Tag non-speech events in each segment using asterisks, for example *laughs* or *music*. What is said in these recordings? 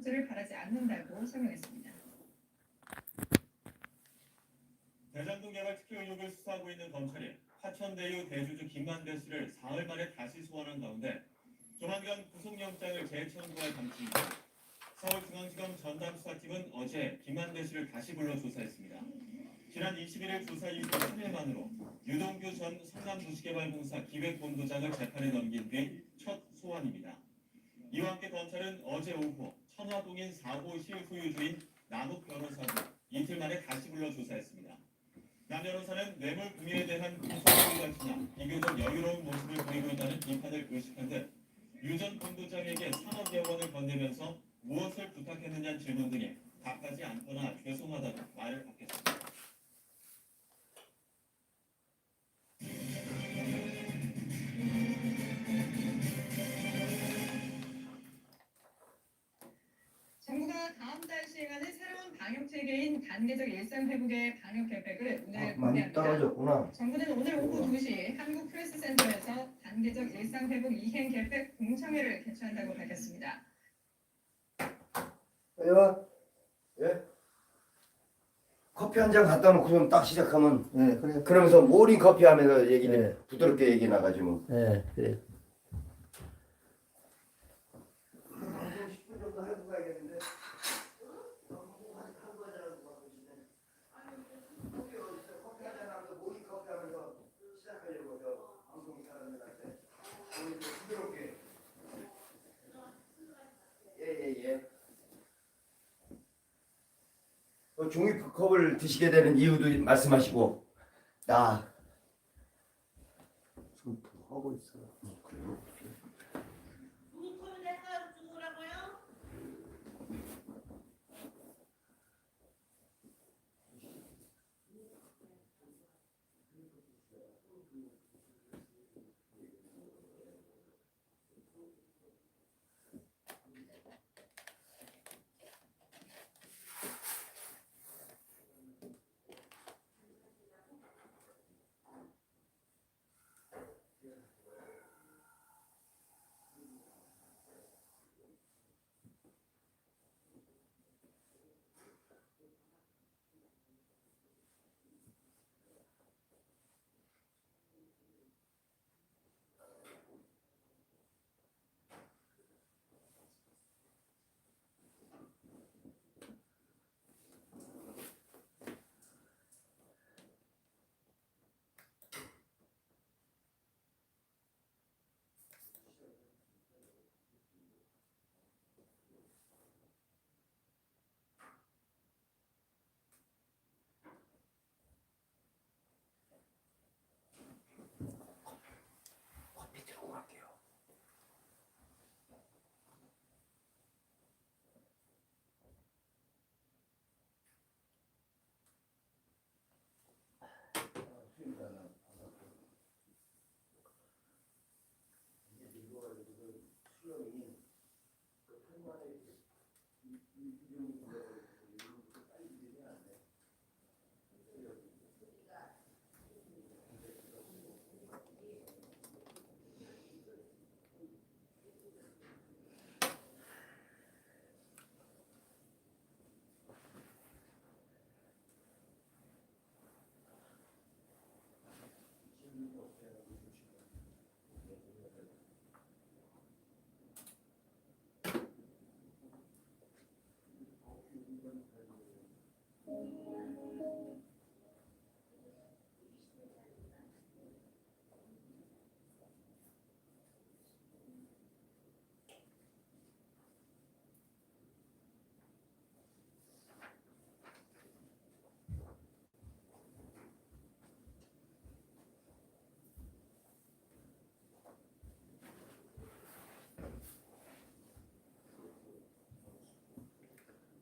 속죄를 바라지 않는다고 설명했습니다. 대장동 개발 특혜 의혹을 수사하고 있는 검찰이 화천대유 대주주 김만배 씨를 사흘 만에 다시 소환한 가운데 조만간 구속영장을 재청구할 방침입니다. 서울중앙지검 전담수사팀은 어제 김만배 씨를 다시 불러 조사했습니다. 지난 21일 조사 이후 3일 만으로 유동규 전 성남도시개발공사 기획본부장을 재판에 넘긴 뒤 첫 소환입니다. 이와 함께 검찰은 어제 오후 천화동인 4호 실소유주인 남욱 변호사를 이틀 만에 다시 불러 조사했습니다. 남 변호사는 뇌물 공유에 대한 구속의관이나 비교적 여유로운 모습을 보이고 있다는 비판을 의식한 듯 유 전 본부장에게 3억여 원을 건네면서 무엇을 부탁했느냐는 질문 등에 답하지 않거나 죄송하다고 말을 바뀌었습니다. 단계적 일상 회복의 방역 계획을 오늘 아, 많이 공개합니다. 떨어졌구나. 정부는 오늘 오후 2시 한국 프레스 센터에서 단계적 일상 회복 이행 계획 공청회를 개최한다고 밝혔습니다. 왜요? 예? 커피 한 잔 갖다 놓고 좀 딱 시작하면 네, 그래. 그러면서 모닝 커피 하면서 얘기 네. 부드럽게 얘기 나가지 뭐. 네, 그래. 10분 정도 하고 가야겠는데. 커피 한 잔 하면서 모닝 커피 하면서 시작하려고 저 방송 사람들한테 모닝 좀 부드럽게. 예예 예. 그 종이컵을 드시게 되는 이유도 말씀하시고 나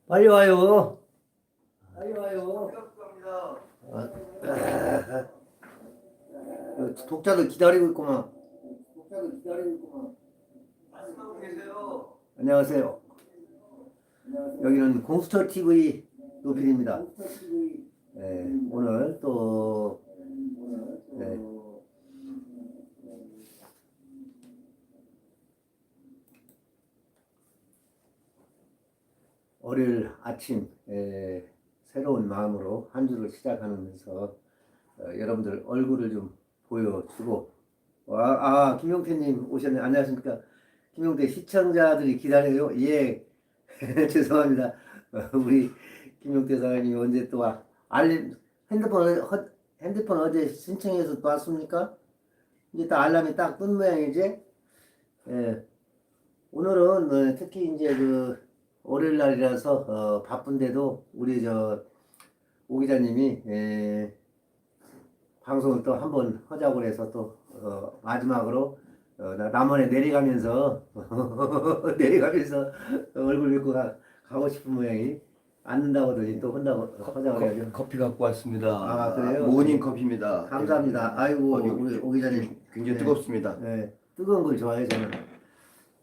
빨리 와요. 빨리 와요. 아, 어, 독자들 기다리고 있구만. 독자들 기다리고 있구만. 안녕하세요. 여기는 공수처 TV 노필입니다. 네, 오늘 또 네, 월요일 아침 에, 새로운 마음으로 한 주를 시작하면서 어, 여러분들 얼굴을 좀 보여주고 아, 아 김용태님 오셨네. 안녕하십니까? 김용태 시청자들이 기다려요? 예. *laughs* 죄송합니다. 어, 우리 김용태 사장님이 언제 또 와? 알림 핸드폰 어- 핸드폰 어제 신청해서 또 왔습니까? 이제 딱 알람이 딱 뜬 모양이지? 예. 오늘은 어, 특히 이제 그 월요일 날이라서 어, 바쁜데도 우리 저 오 기자님이 에, 방송을 또 한 번 하자고 해서 또 어, 마지막으로 어, 나 남원에 내려가면서 *laughs* 내려가면서 얼굴 뵙고 가, 가고 싶은 모양이 앉는다고 하더니 또 혼나고 하자고 해가지고 커피 갖고 왔습니다. 아, 그래요? 모닝 커피입니다. 감사합니다. 아이고 어, 우리 오 기자님 굉장히 네. 뜨겁습니다. 예, 뜨거운 걸 좋아해요 저는.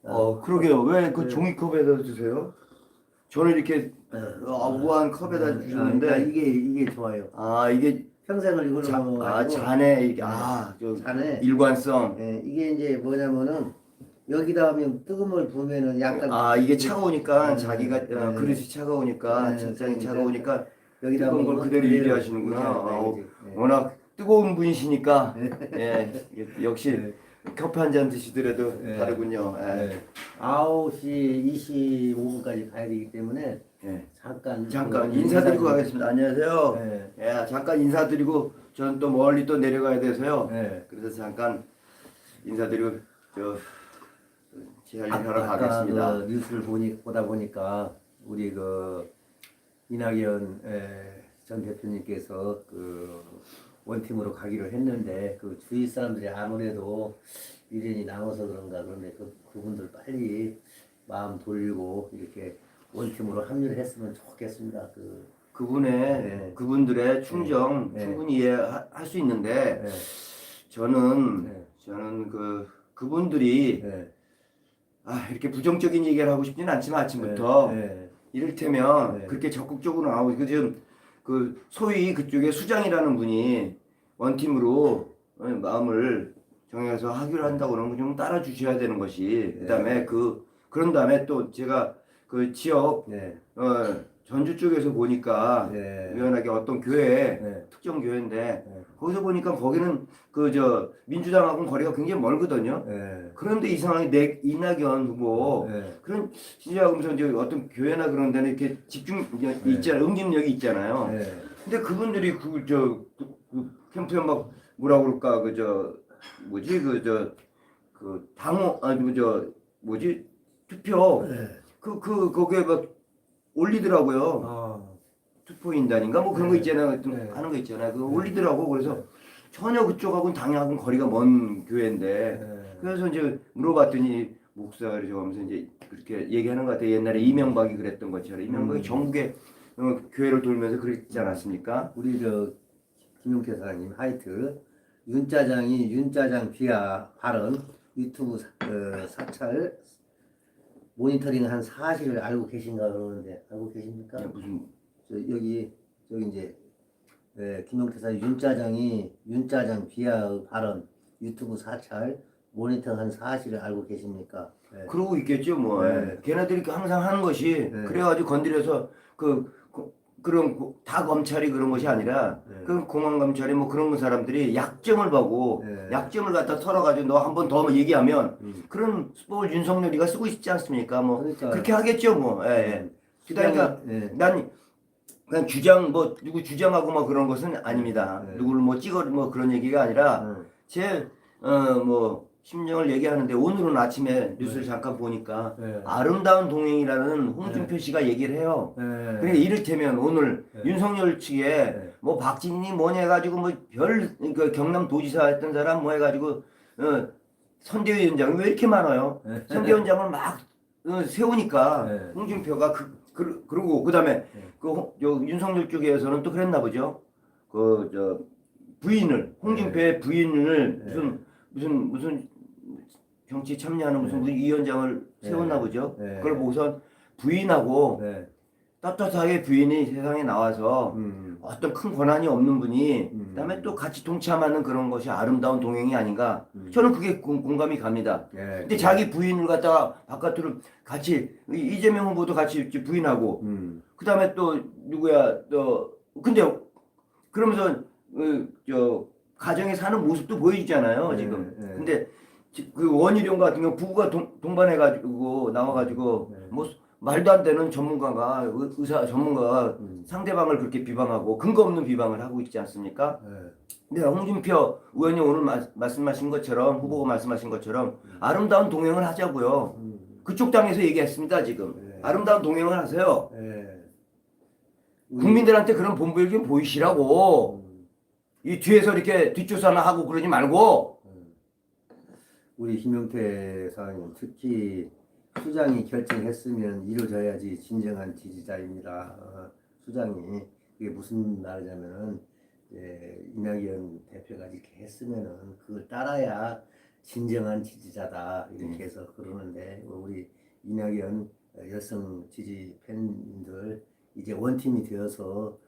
어, 그러게요. 왜그 네. 종이컵에다 주세요? 저는 이렇게 어, 우아한 컵에다 아, 주시는데 이게 이게 좋아요. 아 이게 평생을 이걸로 자, 먹어가지고 아 잔에 이게 아저 잔에 일관성. 예, 이게 이제 뭐냐면은 여기다 하면 뜨거운 물 부으면은 약간 아 이게 차가우니까 네, 자기가 어, 네. 그릇이 차가우니까 네, 그러니까 차가우니까 여기다 뜨거운 걸 그대로 유지하시는구나. 어, 이거지. 예. 워낙 뜨거운 분이시니까 예 역시 네. 커피 한 잔 드시더라도 네. 다르군요. 예. 네. 9시 25분까지 가야 되기 때문에 예. 잠깐 잠깐 그 인사드리고 인사드리- 가겠습니다. 안녕하세요. 네. 예, 잠깐 인사드리고 저는 또 멀리 또 내려가야 돼서요. 네. 그래서 잠깐 인사드리고 저 제할 일 아까, 하러 아까 가겠습니다. 그 뉴스를 보니 보다 보니까 우리 그 이낙연 에, 전 대표님께서 그 원팀으로 가기로 했는데 그 주위 사람들이 아무래도 미련이 남아서 그런가 그런데 그 그분들 빨리 마음 돌리고 이렇게 원팀으로 합류를 했으면 좋겠습니다. 그 그분의 네. 그분들의 충정 네. 충분히 이해할 수 있는데 네, 저는 네, 저는 그 그분들이 네, 아, 이렇게 부정적인 얘기를 하고 싶지는 않지만 아침부터 네, 이를테면 네. 그렇게 적극적으로 나오고 그 지금 그 소위 그쪽에 수장이라는 분이 원팀으로 어, 마음을 정해서 하기로 한다고 그러면 좀 따라 주셔야 되는 것이. 그다음에 그 그런 다음에 또 제가 그 지역 네, 어, 전주 쪽에서 보니까 네, 우연하게 어떤 교회 네, 특정 교회인데 네. 거기서 보니까 거기는 그 저 민주당하고는 거리가 굉장히 멀거든요. 네, 그런데 이상하게 내 이낙연 후보 네, 그런 진짜 그러면서 이제 어떤 교회나 그런 데는 이렇게 집중 네. 있잖아요. 응집력이 있잖아요. 네. 근데 그분들이 그 저 그, 그 캠프에 막 뭐라 그럴까 그 저 뭐지 그 저 그 당호 아니 그저 뭐지 투표 네. 그 그 거기에 막 올리더라고요. 아, 투표인단인가 뭐 그런 거 네. 있잖아요. 하여튼 네. 하는 거 있잖아요. 그거 올리더라고. 그래서 전혀 그쪽하고는 당연하고는 거리가 먼 교회인데 네. 그래서 이제 물어봤더니 목사를 좋아하면서 이제 그렇게 얘기하는 것 같아요. 옛날에 이명박이 그랬던 것처럼 이명박이 음. 전국에 어, 교회를 돌면서 그랬지 않았습니까? 우리 저 김용태 사장님 하이트 윤짜장이 윤짜장 비하 발언 유튜브 사, 어, 사찰 모니터링 한 사실을 알고 계신가 그러는데 알고 계십니까? 그냥 무슨 저 여기 저기 이제 예, 김용태 사장 윤짜장이 윤짜장 비하 발언 유튜브 사찰 모니터링 한 사실을 알고 계십니까? 예. 그러고 있겠죠 뭐. 네. 예. 걔네들이 항상 하는 것이 네. 그래가지고 건드려서 그, 그 그런 고- 다 검찰이 그런 것이 아니라 네. 그 공안 검찰이 뭐 그런 사람들이 약점을 보고 네. 약점을 갖다 털어가지고 너 한 번 더 얘기하면 음. 그런 수법을 윤석열이가 쓰고 있지 않습니까? 뭐 그러니까 그렇게 하겠죠 뭐. 예, 예. 그러니까 예. 난 그냥 주장 뭐 누구 주장하고 뭐 그런 것은 아닙니다. 네. 누구를 뭐 찍어 뭐 그런 얘기가 아니라 음. 제어 뭐 심정을 얘기하는데 오늘은 아침에 뉴스를 잠깐 보니까 네. 아름다운 동행이라는 홍준표 씨가 얘기를 해요. 네. 그러니까 이를테면 오늘 네. 윤석열 측에 네. 뭐 박진이 뭐냐 해가지고 뭐별 그 경남 도지사 했던 사람 뭐 해가지고 어 선대위원장이 왜 이렇게 많아요? 네. 선대위원장을 막 어, 세우니까 네. 홍준표가 그, 그 그러고 그다음에 네. 그 홍- 저 윤석열 쪽에서는 또 그랬나 보죠. 그 저 부인을 홍준표의 부인을 네. 무슨 무슨 무슨 정치 참여하는 무슨 위원장을 네. 세웠나 보죠. 네. 그걸 보고선 부인하고 네. 떳떳하게 부인이 세상에 나와서 음. 어떤 큰 권한이 없는 분이 음. 그다음에 또 같이 동참하는 그런 것이 아름다운 동행이 아닌가 음. 저는 그게 공, 공감이 갑니다. 예. 근데 자기 부인을 갖다가 바깥으로 같이 이- 이재명 후보도 같이 부인하고 음. 그다음에 또 누구야 또 근데 그러면서 그, 저 가정에 사는 모습도 보이잖아요 네, 지금. 네. 근데 지- 그 원희룡 같은 경우 부부가 동, 동반해가지고 나와가지고 네. 뭐 말도 안 되는 전문가가 의- 의사 전문가가 음. 상대방을 그렇게 비방하고 근거 없는 비방을 하고 있지 않습니까? 예. 근데 홍준표 의원이 오늘 마- 말씀하신 것처럼 후보가 말씀하신 것처럼 아름다운 동행을 하자고요. 음. 그쪽 당에서 얘기했습니다 지금. 네. 아름다운 동행을 하세요. 예. 우리- 국민들한테 그런 본보기 좀 보이시라고. 음. 이 뒤에서 이렇게 뒷조사나 하고 그러지 말고. 우리 김용태 사장님 특히 수장이 결정했으면 이루어져야지 진정한 지지자입니다. 어, 수장이 그게 무슨 말이냐면은 이낙연 대표가 이렇게 했으면은 그걸 따라야 진정한 지지자다 이렇게 해서 그러는데 우리 이낙연 여성 지지 팬들 이제 원팀이 되어서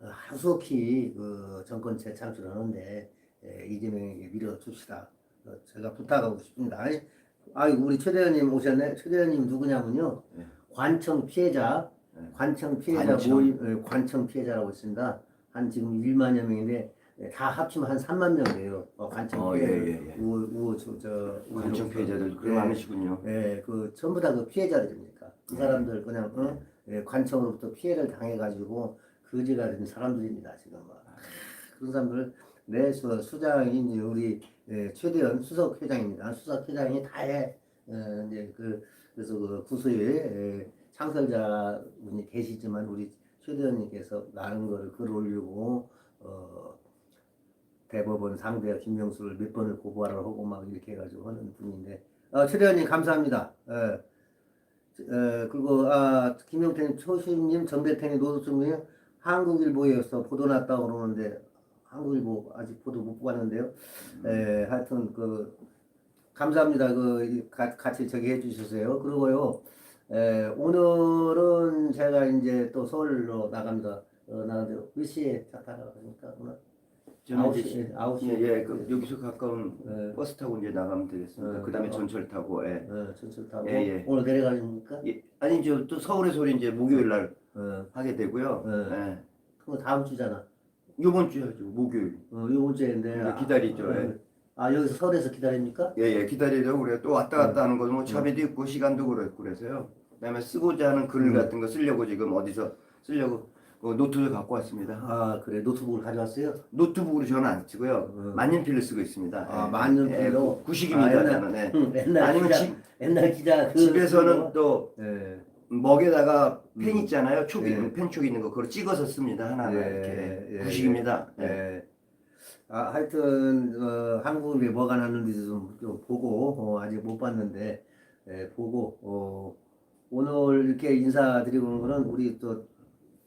어, 하속히 그 정권 재창출하는데 예, 이재명에게 밀어줍시다. 어, 제가 부탁하고 싶습니다. 아이 우리 최 대원님 오셨네. 최 대원님 누구냐면요. 네. 관청 피해자, 네. 관청 피해자 관청. 모임, 어, 관청 피해자라고 있습니다. 한 지금 1만여 명인데 예, 다 합치면 한 3만 명 돼요. 어, 관청 어, 피해자. 예, 예, 예. 우호, 우호, 저, 저, 관청 피해자들 예. 많으시군요. 예, 그 전부 다 그 피해자들입니까? 그 네. 사람들 그냥 어? 예, 관청으로부터 피해를 당해가지고 거지가 된 사람들입니다 지금 막. 그런 사람들 내 수, 수장이 이제 우리 예, 최대현 수석 회장입니다. 수석 회장이 다해 어, 이제 그 그래서 그 구소의 예, 창설자 분이 계시지만 우리 최대현님께서 많은 거를 글 올리고 어, 대법원 상대 김명수를 몇 번을 고발을 하고 막 이렇게 해가지고 하는 분인데 어, 최대현님 감사합니다. 예. 에, 그리고 아, 김용태님, 초심님, 정대태님, 노도수님 한국일보에서 보도 났다고 그러는데 한국일보 아직 보도 못 봤는데요. 에, 하여튼 그 감사합니다. 그 이- 가- 같이 저기 해주셔서요. 그리고요. 에, 오늘은 제가 이제 또 서울로 나갑니다. 어, 나가는데 몇 시에 차 타러 가니까 오늘 저는 아홉 이제 시 아홉 시 예, 예, 그 여기서 가까운 예, 버스 타고 이제 나가면 되겠습니다. 어, 그다음에 어. 전철 타고. 예. 어, 전철 타고 예, 예. 오늘 내려가십니까? 예, 아니 저또 서울에서 우리 이제 목요일 날 어, 하게 되고요. 네. 예. 그거 다음 주잖아. 이번 주에 하죠. 목요일. 어, 이번 주에인데 네, 기다리죠, 아, 예. 아 여기서 서울에서 기다립니까? 예, 예, 기다리려고 그래. 또 왔다 네. 갔다 하는 거는 뭐 차비도 있고 시간도 그렇고 그래서요. 그다음에 쓰고자 하는 글 음. 같은 거 쓰려고 지금 어디서 쓰려고 그 노트를 갖고 왔습니다. 아 그래 노트북을 가져왔어요? 노트북으로 저는 안 쓰고요. 음. 만년필로 쓰고 있습니다. 아, 예. 만년필로? 예, 구식입니다. 아, 옛날- 저는. 예. 응, *laughs* 옛날 아니면 기자 집, 옛날 기자 그 집에서는 또 예, 먹에다가 펜 음. 있잖아요. 촉 예. 있는 펜촉 있는 거 그걸 찍어서 씁니다. 하나하나 예, 이렇게 예, 구식입니다. 예. 예. 아 하여튼 어, 한국에 뭐가 났는지 좀, 좀 보고 어, 아직 못 봤는데 예, 보고 어, 오늘 이렇게 인사드리고 오는 거는 우리 또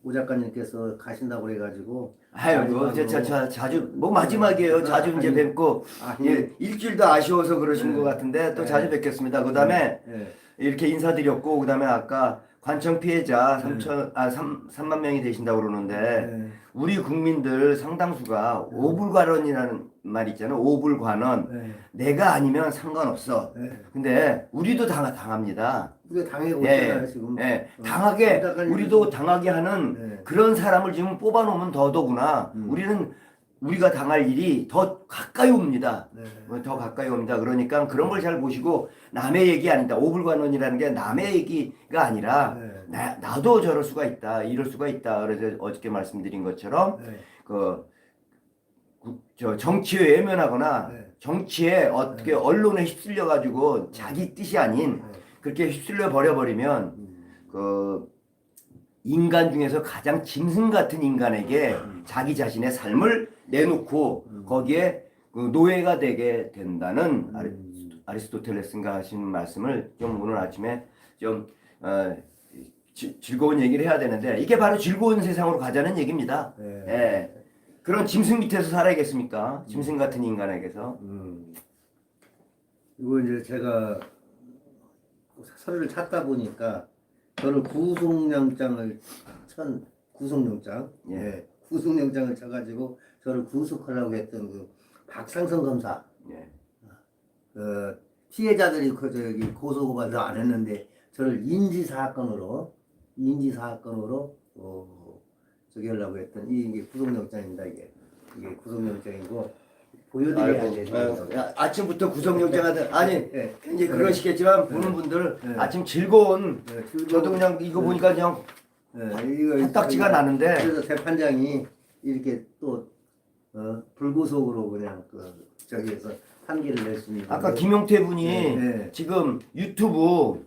오 작가님께서 가신다고 그래가지고 아유, 뭐, 저, 저, 저, 자주, 뭐, 마지막이에요. 자주 이제 아니, 뵙고, 아니, 예, 일주일도 아쉬워서 그러신 네. 것 같은데, 또 네. 자주 뵙겠습니다. 그 다음에, 예, 이렇게 인사드렸고, 그 다음에 아까 관청 피해자 네. 3천, 아, 3, 3만 명이 되신다고 그러는데, 예, 우리 국민들 상당수가 네. 오불관원이라는 말 있잖아요. 오불관원. 예, 내가 아니면 상관없어. 예. 근데, 우리도 당, 당합니다. 우리가 당해고 예, 있잖아요 지금 예, 어, 당하게, 우리도 당하게 하는 예. 그런 사람을 지금 뽑아놓으면 더더구나 음. 우리는 우리가 당할 일이 더 가까이 옵니다. 네. 어, 더 가까이 옵니다. 그러니까 그런 걸 잘 보시고 남의 얘기 아니다. 오불관원이라는 게 남의 얘기가 아니라 네. 나, 나도 저럴 수가 있다. 이럴 수가 있다. 그래서 어저께 말씀드린 것처럼 네. 그, 구- 저 정치에 외면하거나 네. 정치에 어떻게 네. 언론에 휩쓸려 가지고 자기 뜻이 아닌 네. 그렇게 휩쓸려 버려 버리면 음. 그 인간 중에서 가장 짐승 같은 인간에게 자기 자신의 삶을 내놓고 음. 거기에 그 노예가 되게 된다는 아리, 음. 아리스토텔레스가 하신 말씀을 좀 오늘 아침에 좀 어, 지- 즐거운 얘기를 해야 되는데 이게 바로 즐거운 세상으로 가자는 얘기입니다. 네. 예. 그런 짐승 밑에서 살아야겠습니까? 짐승 같은 인간에게서. 음. 이거 이제 제가 서류를 찾다 보니까 저를 구속영장을 천 구속영장 예. 예. 구속영장을 쳐가지고 저를 구속하려고 했던 그 박상선 검사 예. 그 피해자들이 그 저기 고소고발도 안 했는데 저를 인지 사건으로 인지 사건으로 어 저기 하려고 했던 이- 이게 구속영장입니다 이게 이게 구속영장이고 보여드려야 아이고, 아이고, 야, 아침부터 구속영장 하든 아니 예. 이제 그러시겠지만 보는 분들 네. 아침 즐거운 예, 즐거운- 저도 그냥 이거 네. 보니까 그냥 예, 이거 탁딱지가 나는데 그래서 재판장이 이렇게 또 어, 불구속으로 그냥 그 저기에서 판결을 냈습니다. 아까 김용태 분이 네, 네. 지금 유튜브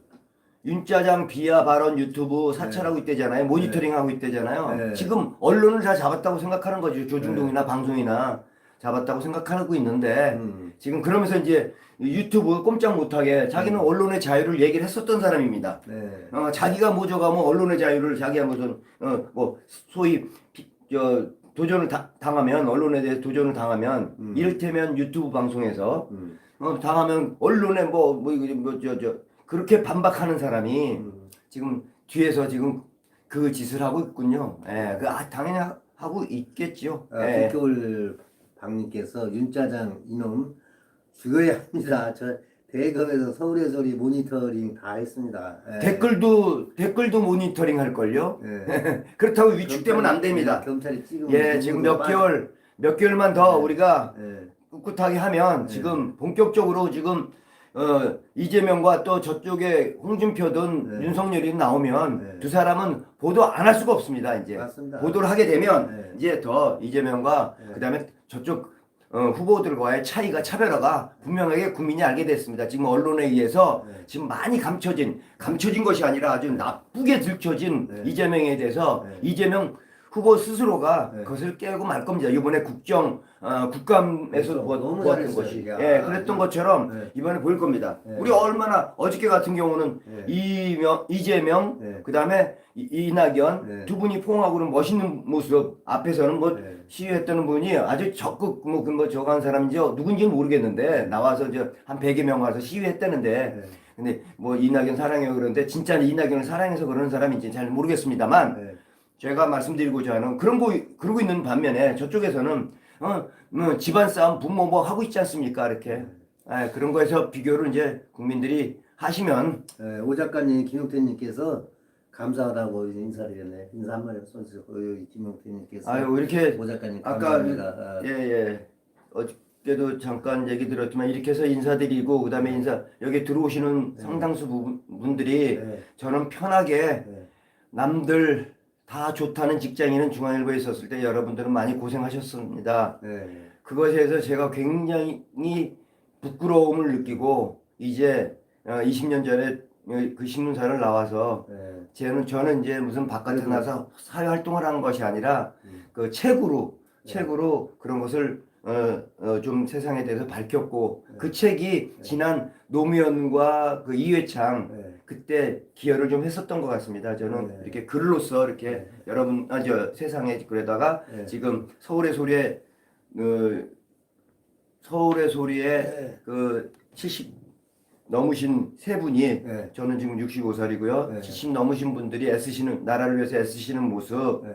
윤짜장 비하 발언 유튜브 사찰하고 있대잖아요. 모니터링 하고 있대잖아요. 네. 지금 언론을 다 잡았다고 생각하는 거죠. 조중동이나 방송이나 잡았다고 생각하고 있는데 음, 지금 그러면서 이제 유튜브 꼼짝 못하게 자기는 언론의 자유를 얘기를 했었던 사람입니다. 네. 어, 자기가 모져가면 언론의 자유를 자기가 무슨 어, 뭐 소위 비- 저 도전을 다- 당하면 언론에 대해 도전을 당하면 음. 이를테면 유튜브 방송에서 음, 어, 당하면 언론에 뭐뭐뭐저 저 그렇게 반박하는 사람이 음. 지금 뒤에서 지금 그 짓을 하고 있군요. 예, 그 아, 당연히 하- 하고 있겠죠. 아, 예. 국교울 박님께서 윤짜장 이놈 죽어야 합니다. 저 대검에서 서울의 소리 모니터링 다 했습니다. 예. 댓글도 댓글도 모니터링 할 걸요. 예. *laughs* 그렇다고 위축되면 안 됩니다. 검찰이 찍으면 예, 지금 몇 개월 몇 개월만 더 네. 우리가 예. 꿋꿋하게 하면 네. 지금 본격적으로 지금 어, 이재명과 또 저쪽에 홍준표든 네. 윤석열이 나오면 네. 두 사람은 보도 안 할 수가 없습니다. 이제 맞습니다. 보도를 하게 되면 네. 이제 더 이재명과 네. 그다음에 저쪽 어, 후보들과의 차이가 차별화가 분명하게 국민이 알게 됐습니다. 지금 언론에 의해서 네. 지금 많이 감춰진 감춰진 것이 아니라 아주 나쁘게 들춰진 네. 이재명에 대해서 네. 이재명 후보 스스로가 네. 그것을 깨고 말 겁니다. 이번에 국정 어, 국감에서 그렇죠. 보았, 너무 보았던 잘했어요, 것이 이게. 예 아, 그랬던 네. 것처럼 네. 이번에 보일 겁니다. 네. 우리 얼마나 어저께 같은 경우는 네. 이명 이재명 네. 그 다음에 이- 이낙연 네. 두 분이 포옹하고는 멋있는 모습 앞에서는 뭐 네. 시위했다는 분이 아주 적극 뭐, 그뭐 저거 한 사람인지 누군지는 모르겠는데 나와서 저한 100여 명 와서 시위했다는데 네. 근데 뭐 이낙연 사랑해요 그러는데 진짜 이낙연을 사랑해서 그러는 사람인지 잘 모르겠습니다만 네. 제가 말씀드리고자 하는 그런 거 그러고 있는 반면에 저쪽에서는 어, 뭐 집안 싸움 부모 뭐 하고 있지 않습니까 이렇게 아, 그런 거에서 비교를 이제 국민들이 하시면 네, 오 작가님, 김용태님께서 감사하다고 이제 인사드렸네. 인사 한 마디 손수 김용태님께서 아유 이렇게 오 작가님 아까 감사합니다. 아, 예예 어저께도 잠깐 얘기 들었지만 이렇게 해서 인사드리고 그다음에 인사 여기 들어오시는 네. 상당수 부- 분들이 네, 저는 편하게 네. 남들 다 좋다는 직장인은 중앙일보에 있었을 때 여러분들은 많이 고생하셨습니다. 네. 그것에 대해서 제가 굉장히 부끄러움을 느끼고 이제 어, 20년 전에 어, 그 신문사를 나와서 네. 저는 저는 이제 무슨 바깥에 나서 사회 활동을 하는 것이 아니라 음. 그 책으로 네. 책으로 그런 것을 어, 어, 좀 세상에 대해서 밝혔고 네. 그 책이 네. 지난 노무현과 그 이회창 네. 그때 기여를 좀 했었던 것 같습니다. 저는 네. 이렇게 글로써 이렇게 네. 여러분 아 저 세상에 그러다가 네. 지금 서울의 소리에 그 서울의 소리에 네. 그70 넘으신 세 분이 네. 저는 지금 65살이고요. 네. 70 넘으신 분들이 애쓰시는 나라를 위해서 애쓰시는 모습 네.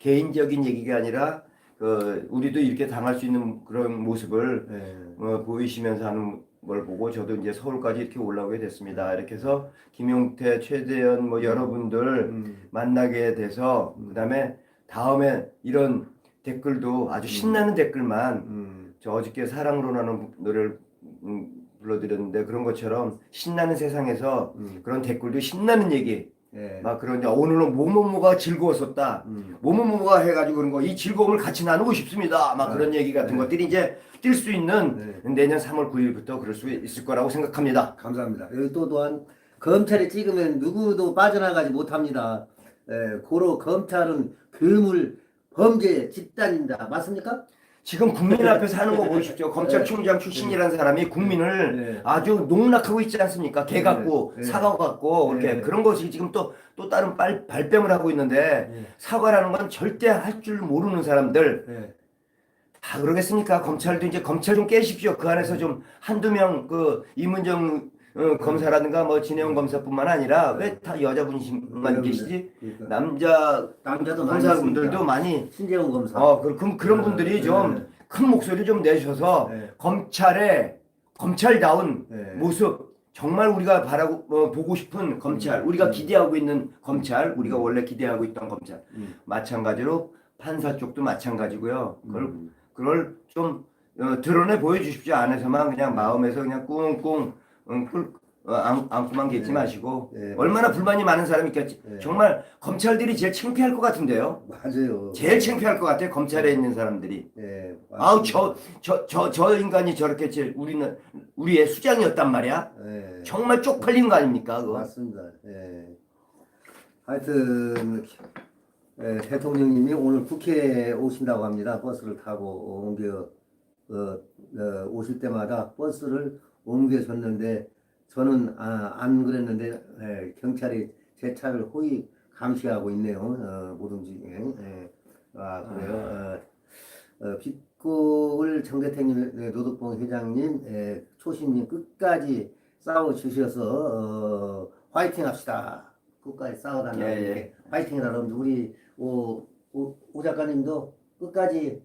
개인적인 얘기가 아니라 그 우리도 이렇게 당할 수 있는 그런 모습을 네. 어, 보이시면서 하는 걸 보고 저도 이제 서울까지 이렇게 올라오게 됐습니다. 이렇게 해서 김용태, 최대현 뭐 여러분들 음. 만나게 돼서 그다음에 다음에 이런 댓글도 아주 신나는 댓글만 음. 저 어저께 사랑으로라는 노래를 음, 불러드렸는데 그런 것처럼 신나는 세상에서 음. 그런 댓글도 신나는 얘기 네. 막 그런 이제 오늘은 뭐뭐뭐가 즐거웠었다 음. 뭐뭐뭐가 해가지고 그런 거 이 즐거움을 같이 나누고 싶습니다 막 네. 그런 얘기 같은 네. 것들이 이제 뛸 수 있는 네. 내년 3월 9일부터 그럴 수 있을 거라고 생각합니다 감사합니다. 또 또한 검찰이 찍으면 누구도 빠져나가지 못합니다. 예, 고로 검찰은 괴물 범죄 집단입니다. 맞습니까? 지금 국민 앞에서 하는 거 보십시오 검찰총장 출신이라는 사람이 국민을 네. 아주 농락하고 있지 않습니까? 개 네. 갖고 네. 사과 갖고 이렇게 네. 그런 것이 지금 또 또 다른 빨, 발뺌을 하고 있는데 네. 사과라는 건 절대 할 줄 모르는 사람들 네. 다 그러겠습니까? 검찰도 이제 검찰 좀 깨십시오. 그 안에서 좀 한두 명 그 이문정 어, 검사라든가 뭐 진해원 검사뿐만 아니라 왜 다 여자분만 계시지? 그러니까 남자 남자도 많이 검사분들도 있으니까. 많이 신재원 검사. 어 그, 그, 그런 분들이 좀큰 목소리 좀 내셔서 네. 검찰의 검찰다운 네. 모습 정말 우리가 바라고 어, 보고 싶은 검찰 우리가 기대하고 있는 검찰 우리가 원래 기대하고 있던 검찰 음. 마찬가지로 판사 쪽도 마찬가지고요 그걸 음. 그걸 좀 어, 드러내 보여주십시오 안에서만 그냥 마음에서 그냥 꿍꿍 응, 꿀, 어, 안, 안고만 계지 네. 마시고 네, 얼마나 불만이 많은 사람이 있겠지 네. 정말 검찰들이 제일 창피할 것 같은데요 맞아요. 제일 창피할 것 같아요 검찰에 있는 사람들이 네, 아우. 저 저 저 저 인간이 저렇게 제 우리는 우리의 수장이었단 말이야 네. 정말 쪽팔린 거 아닙니까 그거 맞습니다. 예. 하여튼 예, 대통령님이 오늘 국회에 오신다고 합니다. 버스를 타고 옮겨 어, 어, 오실 때마다 버스를 옮겨줬는데 저는 아, 안 그랬는데 예, 경찰이 제 차를 호의 감시하고 있네요. 어, 못 움직이게. 예. 아 그래요. 어, 어, 빛골 정대택님, 예, 노덕봉 회장님, 예, 초신님 끝까지 싸워 주셔서 어, 화이팅 합시다. 끝까지 싸워달라고 예, 예. 화이팅이라 그러면 우리 오, 오, 오 작가님도 끝까지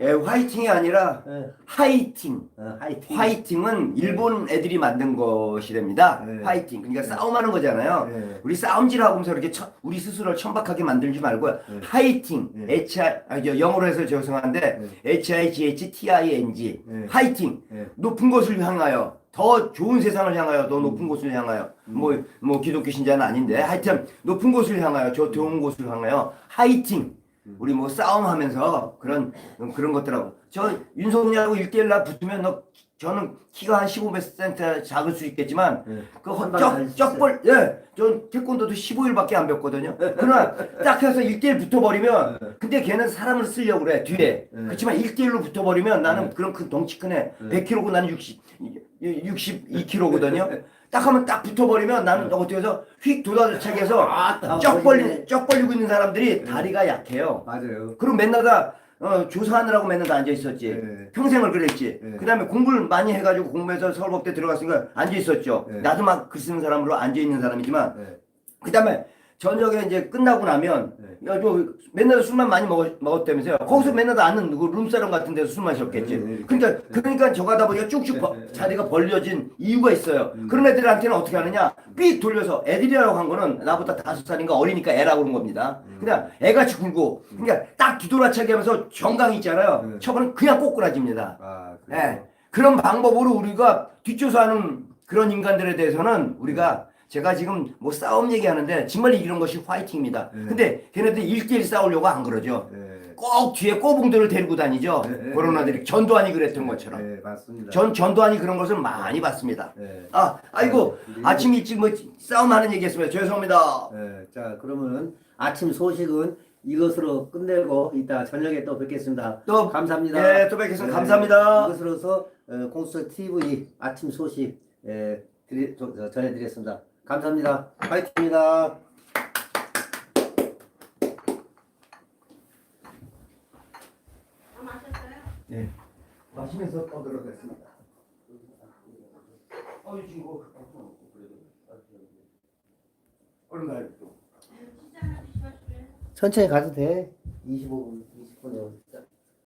예, 화이팅이 아니라 예, 하이팅. 어, 화이팅. 화이팅은 일본 애들이 만든 것이랍니다. 네. 화이팅. 그러니까 싸움하는 거잖아요. 예, 우리 싸움질하면서 이렇게 천- 우리 스스로를 천박하게 만들지 말고 네. 하이팅. 네. H I 아, 저 영어로 해서 죄송한데 H I G H T I N G. 네. 하이팅. 네. 높은 곳을 향하여 더 좋은 세상을 향하여 더 높은 곳을 향하여. 뭐 뭐 기독교 신자는 아닌데. 하여튼 높은 곳을 향하여 저 좋은 곳을 향하여 하이팅 우리 뭐 싸움하면서 그런 그런 것들하고 저 윤석열하고 일대일날 붙으면 너 저는 키가 한 15cm 작을 수 있겠지만 예. 그 한방에 할수 쩍, 쩍벌, 예, 전 태권도도 15일밖에 안 배웠거든요. 그러나 딱 해서 1대1 붙어버리면, 근데 걔는 사람을 쓰려고 그래, 뒤에. 네. 그렇지만 1대1로 붙어버리면 나는 그런 큰 덩치 큰 애, 네. 100kg고 나는 60, 62kg거든요. 딱 하면 딱 붙어버리면 나는 어떻게 해서 휙 도다차기해서 아, 쩍 벌리, 쩍 벌리고 있는 사람들이 다리가 약해요. 맞아요. 그럼 맨날 다, 어, 조사하느라고 맨날 다 앉아 있었지. 네. 평생을 그랬지. 네. 그 다음에 공부를 많이 해가지고 공부해서 서울법대 들어갔으니까 앉아 있었죠. 네. 나도 막 글 쓰는 사람으로 앉아 있는 사람이지만, 네. 그 다음에 저녁에 이제 끝나고 나면, 네. 야, 저 맨날 술만 많이 먹었, 먹었다면서요. 거기서 맨날 다 앉는 그 룸사롱 같은 데서 술 마셨겠지. 네, 네. 그러니까, 그러니까 저 가다 보니까 쭉쭉 버- 네, 네. 자리가 벌려진 이유가 있어요. 음. 그런 애들한테는 어떻게 하느냐? 삑 돌려서 애들이라고 한 거는 나보다 다섯 살인가 어리니까 애라고 그런 겁니다. 음. 그냥 애같이 굴고, 그러니까 딱 뒤돌아차기 하면서 정강 있잖아요. 네. 저거는 그냥 꼬꾸라집니다. 아, 예. 그래요. 그런 방법으로 우리가 뒷조사하는 그런 인간들에 대해서는 우리가 제가 지금 뭐 싸움 얘기하는데 정말 이런 것이 화이팅입니다. 네. 근데 걔네들 일대일 싸우려고 안 그러죠. 네. 꼭 뒤에 꼬붕들을 데리고 다니죠. 네, 네, 코로나들이 전두환이 그랬던 것처럼. 네, 맞습니다. 전 전두환이 그런 것을 많이 봤습니다. 네. 아, 아이고 네. 아침 일찍 뭐 싸움하는 얘기했습니다. 죄송합니다. 네, 자 그러면 아침 소식은 이것으로 끝내고 이따 저녁에 또 뵙겠습니다. 또 감사합니다. 네, 또 뵙겠습니다. 감사합니다. 이것으로서 어, 공수처 TV 아침 소식 에, 드리, 저- 저- 전해드리겠습니다. 감사합니다. 화이팅입니다. 다 마셨어요? 네. 마시면서 떠들어겠습니다. 어 이 친구 얼른 가요 또. 천천히 가도 돼. 25분, 20분에.